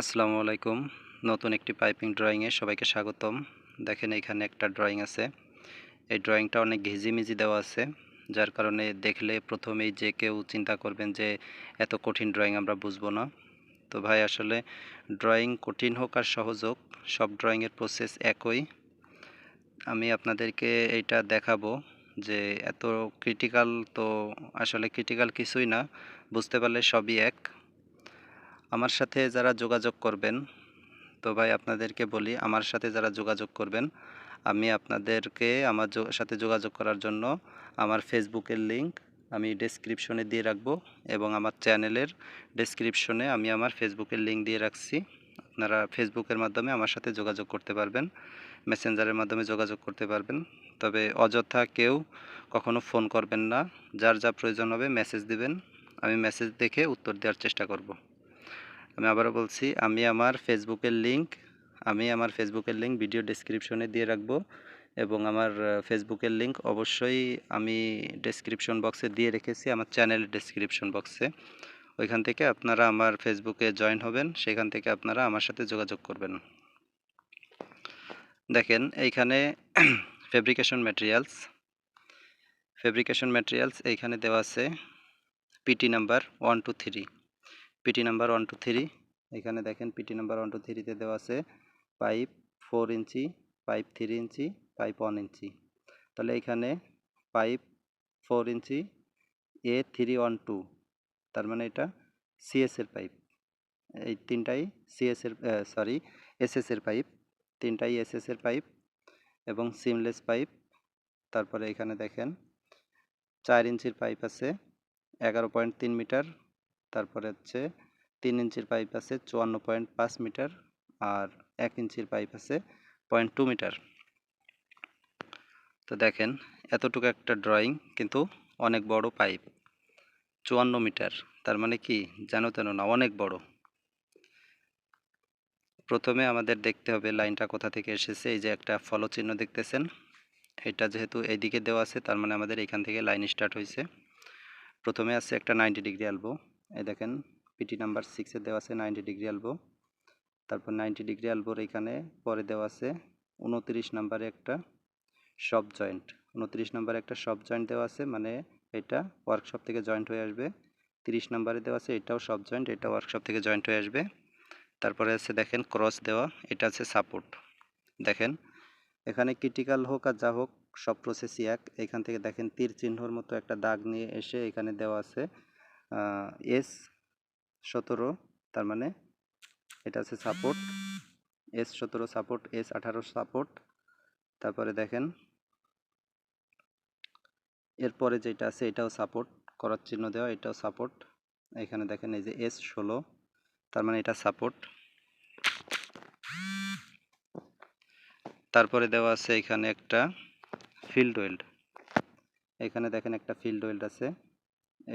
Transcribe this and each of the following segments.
আসসালামু আলাইকুম। নতুন একটি পাইপিং ড্রয়িংয়ে সবাইকে স্বাগতম। দেখেন এখানে একটা ড্রয়িং আছে। এই ড্রয়িংটা অনেক ঘিজিমিজি দেওয়া আছে, যার কারণে দেখলে প্রথমেই যে কেউ চিন্তা করবেন যে এত কঠিন ড্রয়িং আমরা বুঝব না। তো ভাই, আসলে ড্রয়িং কঠিন হোক আর সহজ হোক, সব ড্রয়িংয়ের প্রসেস একই। আমি আপনাদেরকে এইটা দেখাবো যে এত ক্রিটিক্যাল তো আসলে ক্রিটিক্যাল কিছুই না, বুঝতে পারলে সবই এক। আমার সাথে যারা যোগাযোগ করবেন, তো ভাই আপনাদেরকে বলি, আমার সাথে যারা যোগাযোগ করবেন, আমি আপনাদেরকে আমার সাথে যোগাযোগ করার জন্য আমার ফেসবুকের লিংক আমি ডেসক্রিপশনে দিয়ে রাখব এবং আমার চ্যানেলের ডেসক্রিপশনে আমি আমার ফেসবুকের লিংক দিয়ে রাখছি। আপনারা ফেসবুকের মাধ্যমে আমার সাথে যোগাযোগ করতে পারবেন, মেসেঞ্জারের মাধ্যমে যোগাযোগ করতে পারবেন। তবে অযথা কেউ কখনো ফোন করবেন না, যার যা প্রয়োজন হবে মেসেজ দিবেন, আমি মেসেজ দেখে উত্তর দেওয়ার চেষ্টা করব। আমি আবারও বলছি, আমি আমার ফেসবুকের লিংক আমি আমার ফেসবুকের লিংক ভিডিও ডেসক্রিপশনে দিয়ে রাখব এবং আমার ফেসবুকের লিংক অবশ্যই আমি ডেসক্রিপশন বক্সে দিয়ে রেখেছি, আমার চ্যানেলের ডেসক্রিপশন বক্সে ওইখান থেকে আপনারা আমার ফেসবুকে জয়েন হবেন, সেখান থেকে আপনারা আমার সাথে যোগাযোগ করবেন। দেখেন, এইখানে ফেব্রিকেশন ম্যাটেরিয়ালস ফেব্রিকেশন ম্যাটেরিয়ালস এইখানে দেওয়া আছে PT number one two three PT number one two three এখানে দেখেন পিটি নাম্বার ওয়ান টু থ্রিতে দেওয়া আছে pipe four inch pipe three inch pipe one inch. তাহলে এখানে পাইপ ফোর ইঞ্চি এ থ্রি ওয়ান টু তার মানে এটা সিএস এর পাইপ এই তিনটাই সিএস এর সরি এসএস এর পাইপ তিনটাই এসএস এর পাইপ এবং সিমলেস পাইপ তারপরে এখানে দেখেন চার ইঞ্চির পাইপ আছে, এগারো পয়েন্ট তিন মিটার। তারপরে হচ্ছে তিন ইঞ্চির পাইপ আছে চুয়ান্ন পয়েন্ট পাঁচ মিটার আর এক ইঞ্চির পাইপ আছে পয়েন্ট টু মিটার। তো দেখেন এতটুকু একটা ড্রয়িং কিন্তু অনেক বড় পাইপ চুয়ান্ন মিটার, তার মানে কি জানো তেন না, অনেক বড়। প্রথমে আমাদের দেখতে হবে লাইনটা কোথা থেকে এসেছে, এই যে একটা ফলো চিহ্ন দেখতেছেন, এটা যেহেতু এইদিকে দেওয়া আছে, তার মানে আমাদের এখান থেকে লাইন স্টার্ট হয়েছে। প্রথমে আছে একটা নাইনটি ডিগ্রি আলবো এই দেখেন, পিটি নাম্বার সিক্সে দেওয়া আছে নাইনটি ডিগ্রি আলবো তারপর নাইনটি ডিগ্রি আলবোর এখানে পরে দেওয়া আছে উনত্রিশ নাম্বারে একটা সব জয়েন্ট উনত্রিশ নাম্বারে একটা সব জয়েন্ট দেওয়া আছে মানে এটা ওয়ার্কশপ থেকে জয়েন্ট হয়ে আসবে। তিরিশ নাম্বারে দেওয়া আছে, এটাও সব জয়েন্ট এটা ওয়ার্কশপ থেকে জয়েন্ট হয়ে আসবে। তারপরে আছে দেখেন ক্রস দেওয়া, এটা আছে সাপোর্ট দেখেন, এখানে ক্রিটিক্যাল হোক আর যা হোক, সব প্রসেসই এক। এখান থেকে দেখেন, তীর চিহ্নর মতো একটা দাগ নিয়ে এসে এখানে দেওয়া আছে এস সতেরো, তার মানে এটা আছে সাপোর্ট। এস সতেরো সাপোর্ট, এস আঠারো সাপোর্ট। তারপরে দেখেন। এরপরে যেটা আছে এটাও সাপোর্ট, করার চিহ্ন দেওয়া, এটাও সাপোর্ট। এখানে দেখেন এই যে এস ষোলো, তার মানে এটা সাপোর্ট। তারপরে দেওয়া আছে এখানে একটা ফিল্ড ওয়েল্ড। এখানে দেখেন একটা ফিল্ড ওয়েল্ড আছে।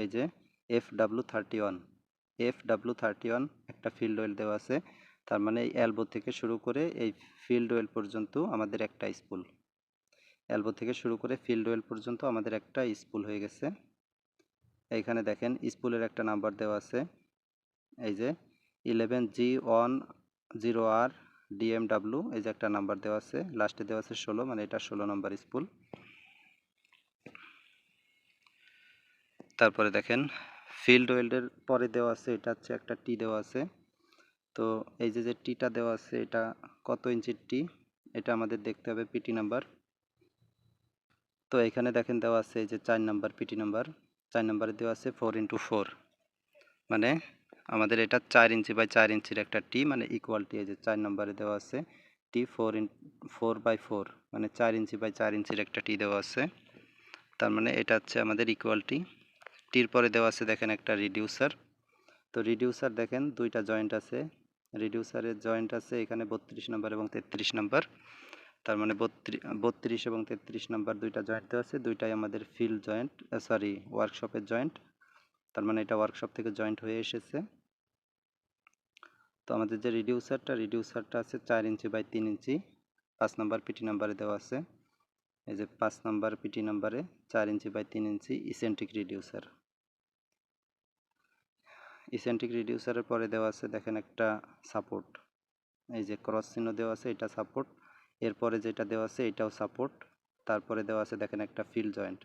এই যে F W thirty one F W thirty one একটা ফিল্ড ওয়েল দেওয়া আছে। তার মানে এই এলবো থেকে শুরু করে এই ফিল্ড ওয়েল পর্যন্ত আমাদের একটা স্পুল এলবো থেকে শুরু করে ফিল্ড ওয়েল পর্যন্ত আমাদের একটা স্পুল হয়ে গেছে। এইখানে দেখেন স্পুলের একটা নাম্বার দেওয়া আছে। এই যে eleven G one zero R DMW এই যে একটা নাম্বার দেওয়া আছে। লাস্টে দেওয়া আছে ষোলো মানে এটা ষোলো নাম্বার স্পুল তারপরে দেখেন ফিল্ড ওয়েল্ডের পরে দেওয়া আছে, এটা হচ্ছে একটা টি দেওয়া আছে। তো এই যে যে টিটা দেওয়া আছে, এটা কত ইঞ্চির টি এটা আমাদের দেখতে হবে পিটি নাম্বার তো এখানে দেখেন দেওয়া আছে, এই যে চার নাম্বার পিটি নাম্বার চার নাম্বারে দেওয়া আছে ফোর ইন্টু ফোর মানে আমাদের এটা চার ইঞ্চি বাই চার ইঞ্চির একটা টি মানে ইকুয়াল টি এই যে চার নাম্বারে দেওয়া আছে T four in four by four মানে চার ইঞ্চি বাই চার ইঞ্চির একটা টি দেওয়া আছে। তার মানে এটা হচ্ছে আমাদের ইকুয়াল টি টির পরে দেওয়া আছে দেখেন একটা রিডিউসার তো রিডিউসার দেখেন দুইটা জয়েন্ট আছে। রিডিউসারের জয়েন্ট আছে এখানে বত্রিশ নাম্বার এবং তেত্রিশ নাম্বার তার মানে বত্রিশ এবং তেত্রিশ নাম্বার দুইটা জয়েন্ট দেওয়া আছে। দুইটাই আমাদের ফিল্ড জয়েন্ট সরি ওয়ার্কশপের জয়েন্ট তার মানে এটা ওয়ার্কশপ থেকে জয়েন্ট হয়ে এসেছে। তো আমাদের যে রিডিউসারটা রিডিউসারটা আছে চার ইঞ্চি বাই তিন ইঞ্চি। পাঁচ নাম্বার পিটি নাম্বারে দেওয়া আছে। এই যে পাঁচ নাম্বার পিটি নাম্বারে চার ইঞ্চি বাই তিন ইঞ্চি ইসেন্ট্রিক রিডিউসার ইসেন্ট্রিক রিডিউসারের পরে দেওয়া আছে, দেখেন একটা সাপোর্ট এই যে ক্রস চিহ্ন দেওয়া আছে, এটা সাপোর্ট এরপরে যেটা দেওয়া আছে, এটাও সাপোর্ট তারপরে দেওয়া আছে, দেখেন একটা ফিল জয়েন্ট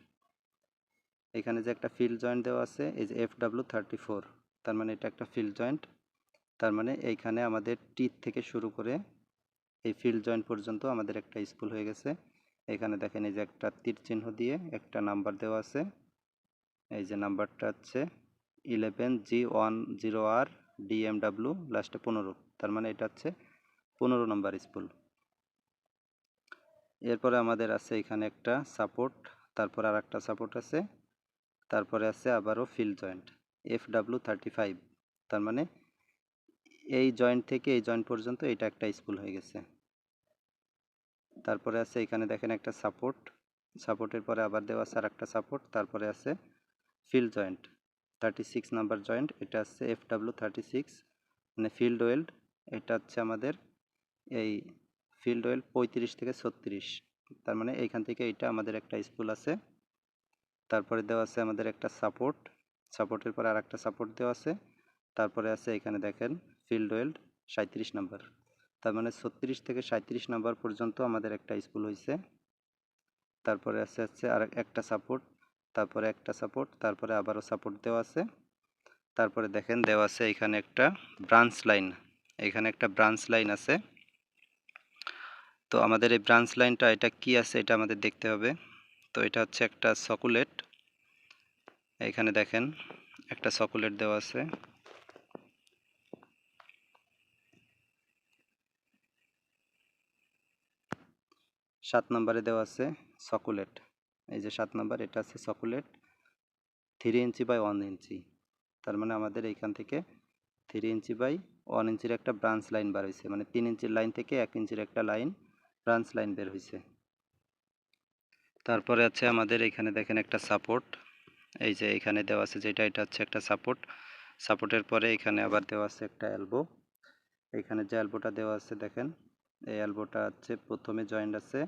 এখানে যে একটা ফিল জয়েন্ট দেওয়া আছে, এই যে এফ ডাব্লু থার্টি ফোর তার মানে এটা একটা ফিল জয়েন্ট তার মানে এইখানে আমাদের টিথ থেকে শুরু করে এই ফিল জয়েন্ট পর্যন্ত আমাদের একটা স্কুল হয়ে গেছে। এখানে দেখেন এই যে একটা তীর চিহ্ন দিয়ে একটা নাম্বার দেওয়া আছে। এই যে নাম্বারটা হচ্ছে eleven G one zero R DMW, লাস্টে পনেরো। তার মানে এটা হচ্ছে পনেরো নম্বর স্পুল এরপরে আমাদের আছে এখানে একটা সাপোর্ট, তারপর আর একটা সাপোর্ট আছে, তারপরে আছে আবারও field joint F W thirty five. তার মানে এই জয়েন্ট থেকে এই জয়েন্ট পর্যন্ত এটা একটা স্পুল হয়ে গেছে। তারপরে আছে এখানে দেখেন একটা সাপোর্ট সাপোর্টের পরে আবার দেওয়া আছে আর একটা সাপোর্ট তারপরে আছে field joint thirty six number joint এটা হচ্ছে এফ ডাব্লু থার্টি সিক্স মানে ফিল্ড ওয়েল্ড এটা হচ্ছে আমাদের এই ফিল্ড ওয়েল্ড পঁয়ত্রিশ থেকে ছত্রিশ, তার মানে এইখান থেকে এটা আমাদের একটা স্কুল আছে। তারপরে দেওয়া আছে আমাদের একটা সাপোর্ট সাপোর্টের পরে আর একটা সাপোর্ট দেওয়া আছে। তারপরে আছে এখানে দেখেন ফিল্ড ওয়েল্ড সাঁত্রিশ নাম্বার তার মানে ছত্রিশ থেকে সাঁত্রিশ নাম্বার পর্যন্ত আমাদের একটা স্কুল হয়েছে তারপরে আছে হচ্ছে আর একটা সাপোর্ট, তারপরে একটা সাপোর্ট, তারপরে আবারও সাপোর্ট দেওয়া আছে। তারপরে দেখেন দেওয়া আছে এখানে একটা ব্রাঞ্চ লাইন, এখানে একটা ব্রাঞ্চ লাইন আছে। তো আমাদের এই ব্রাঞ্চ লাইনটা, এটা কি আছে এটা আমাদের দেখতে হবে। তো এটা হচ্ছে একটা সকুলেট এখানে দেখেন একটা সকুলেট দেওয়া আছে। সাত নম্বরে দেওয়া আছে সকুলেট এই যে সাত নাম্বার, এটা আছে সকুলেট three inch by one inch. তার মানে আমাদের এইখান থেকে থ্রি ইঞ্চি বাই ওয়ান ইঞ্চির একটা ব্রাঞ্চ লাইন বার হয়েছে মানে তিন ইঞ্চির লাইন থেকে এক ইঞ্চির একটা লাইন ব্রাঞ্চ লাইন বের হয়েছে তারপরে আছে আমাদের এখানে দেখেন একটা সাপোর্ট এই যে এখানে দেওয়া আছে, যেটা এটা হচ্ছে একটা সাপোর্ট সাপোর্টের পরে এখানে আবার দেওয়া আছে একটা এলবো এখানে যে এলবোটা দেওয়া আছে দেখেন, এই এলবোটা হচ্ছে প্রথমে জয়েন্ট আছে।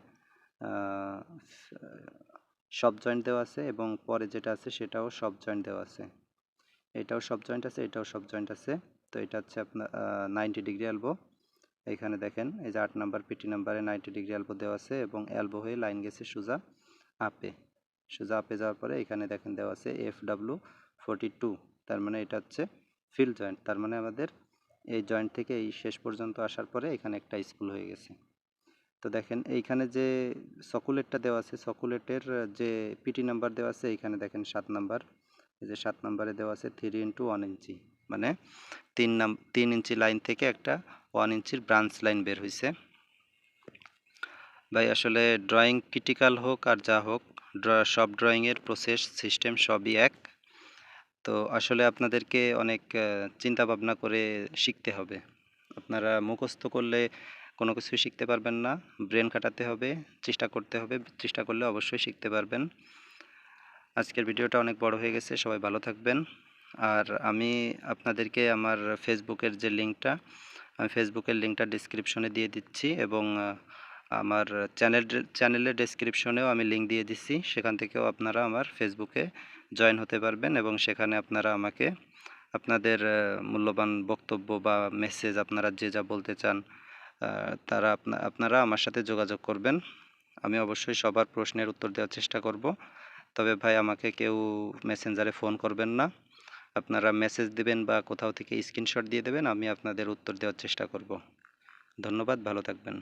সব জয়েন্ট দেওয়া আছে এবং পরে যেটা আছে সেটাও সব জয়েন্ট দেওয়া আছে। এটাও সব জয়েন্ট আছে, এটাও সব জয়েন্ট আছে। তো এটা হচ্ছে আপনার নাইনটি ডিগ্রি এলবো এখানে দেখেন, এই যে আট নাম্বার পিটি নাম্বারে নাইনটি ডিগ্রি এলবো দেওয়া আছে এবং এলবো হয়ে লাইন গেছে সোজা আপে সোজা আপে যাওয়ার পরে এখানে দেখেন দেওয়া আছে এফ ডাব্লু ফোরটি টু তার মানে এটা হচ্ছে ফিল জয়েন্ট তার মানে আমাদের এই জয়েন্ট থেকে এই শেষ পর্যন্ত আসার পরে এখানে একটা স্কুল হয়ে গেছে। তো দেখেন এইখানে যে চকোলেটটা দেওয়া আছে, চকোলেটের যে পিটি নাম্বার দেওয়া আছে, এইখানে দেখেন সাত নাম্বার। এই যে সাত নাম্বারে দেওয়া আছে থ্রি ইন্টু ওয়ান ইঞ্চি মানে তিন নাম, তিন ইঞ্চি লাইন থেকে একটা ওয়ান ইঞ্চির ব্রাঞ্চ লাইন বের হয়েছে ভাই, আসলে ড্রয়িং ক্রিটিক্যাল হোক আর যা হোক ড্র সব ড্রয়িংয়ের প্রসেস সিস্টেম সবই এক। তো আসলে আপনাদেরকে অনেক চিন্তা ভাবনা করে শিখতে হবে। আপনারা মুখস্থ করলে কোনো কিছুই শিখতে পারবেন না। ব্রেন খাটাতে হবে, চেষ্টা করতে হবে, চেষ্টা করলে অবশ্যই শিখতে পারবেন। আজকের ভিডিওটা অনেক বড় হয়ে গেছে, সবাই ভালো থাকবেন। আর আমি আপনাদেরকে আমার ফেসবুকের যে লিঙ্কটা, আমি ফেসবুকের লিঙ্কটা ডিসক্রিপশনে দিয়ে দিচ্ছি এবং আমার চ্যানেল চ্যানেলের ডেসক্রিপশনেও আমি লিঙ্ক দিয়ে দিচ্ছি। সেখান থেকেও আপনারা আমার ফেসবুকে জয়েন হতে পারবেন এবং সেখানে আপনারা আমাকে, আপনাদের মূল্যবান বক্তব্য বা মেসেজ আপনারা যে যা বলতে চান তারা আপনারা আমার সাথে যোগাযোগ করবেন। আমি অবশ্যই সবার প্রশ্নের উত্তর দেওয়ার চেষ্টা করব। তবে ভাই, আমাকে কেউ মেসেঞ্জারে ফোন করবেন না। আপনারা মেসেজ দেবেন বা কোথাও থেকে স্ক্রিনশট দিয়ে দেবেন, আমি আপনাদের উত্তর দেওয়ার চেষ্টা করব। ধন্যবাদ, ভালো থাকবেন।